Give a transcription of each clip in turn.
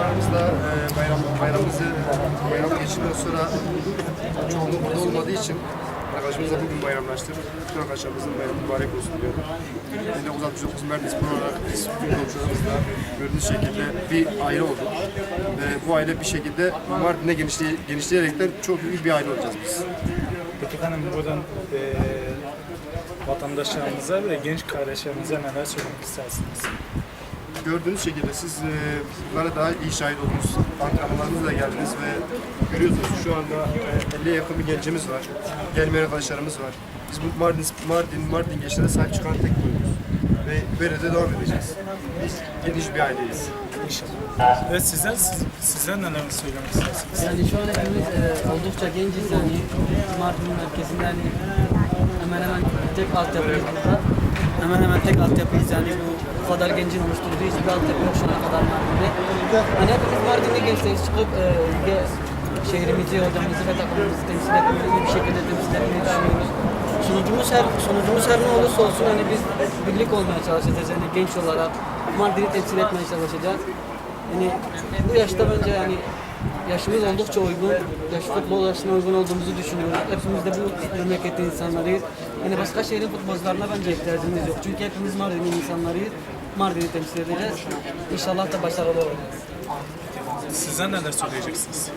Bayramımızda e, bayram, bayramımızı bayram geçiriyor sonra çoğunluğu burada olmadığı için arkadaşımızla bugün bayramlaştık. Bütün arkadaşlarımızın bayramı mübarek olsun diyorum. 1969 Merdiz Spor olarak biz tüm komşularımızla gördüğünüz şekilde bir aile olduk. Ve bu aile bir şekilde Mardin'e genişley genişleyerekten çok büyük bir aile olacağız biz. Peki hanım buradan eee vatandaşlarımıza ve genç kardeşlerimize neler söylemek istersiniz? Gördüğünüz şekilde siz e, bunlara daha iyi şahit oldunuz. Antrenmanlarınızla geldiniz ve görüyorsunuz şu anda e, 50'ye yakın bir gencimiz var. Gelmeyen arkadaşlarımız var. Biz bu Mardin, Mardin, Mardin gençlere sahip çıkan tek kurumuz. Ve böyle de devam edeceğiz. Biz geniş bir aileyiz. İnşallah. Evet sizler, siz, sizler neler söylemek istersiniz? Yani şu an hepimiz e, oldukça genciz yani Mardin merkezinde yani hemen hemen tek altyapıyız burada. Hemen hemen tek altyapıyız yani bu kadar gencin oluşturduğu hiçbir altyapı yok şu ana kadar Mardin'de. Hani hepimiz Mardin'de gençleriz çıkıp e, şehrimizi, odamızı ve takımımızı temsil etmeyi, iyi bir şekilde temsil düşünüyoruz. Sonucumuz her, sonucumuz her ne olursa olsun hani biz birlik olmaya çalışacağız yani genç olarak Mardin'i temsil etmeye çalışacağız. Yani bu yaşta bence yani yaşımız oldukça uygun, yaş futbol yaşına uygun olduğumuzu düşünüyoruz. Hepimiz de bu memleketin insanlarıyız. Yani başka şehrin futbolcularına bence ihtiyacımız yok. Çünkü hepimiz Mardin'in insanlarıyız. Mardin'i temsil edeceğiz. İnşallah da başarılı olacağız. Sizler neler söyleyeceksiniz?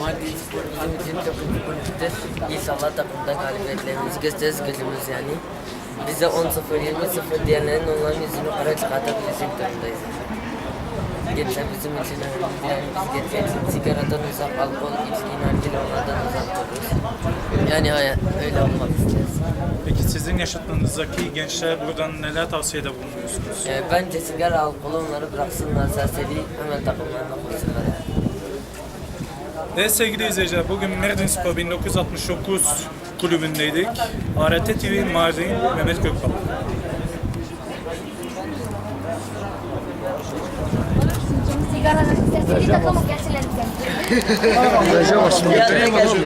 Mardin bir kulüptür. İnşallah takımda galibiyetlerimizi gösteririz gözümüz yani. Bize 10-0, 20-0 diyenlerin onların yüzünü kara çıkartabilecek durumdayız. Geçen bizim için önemli. Yani biz geçen sigaradan uzak, alkol, içki, nargile. Yani hayat öyle olmak istiyoruz. Peki sizin yaşadığınızdaki gençlere buradan neler tavsiyede bulunuyorsunuz? Yani bence sigara, alkol onları bıraksınlar serseri hemen takımlarına koysunlar. Evet sevgili izleyiciler bugün Mardin Spor 1969 kulübündeydik. ART TV Mardin Mehmet Gökbal. Sigara serseri takımı gelsinler bize.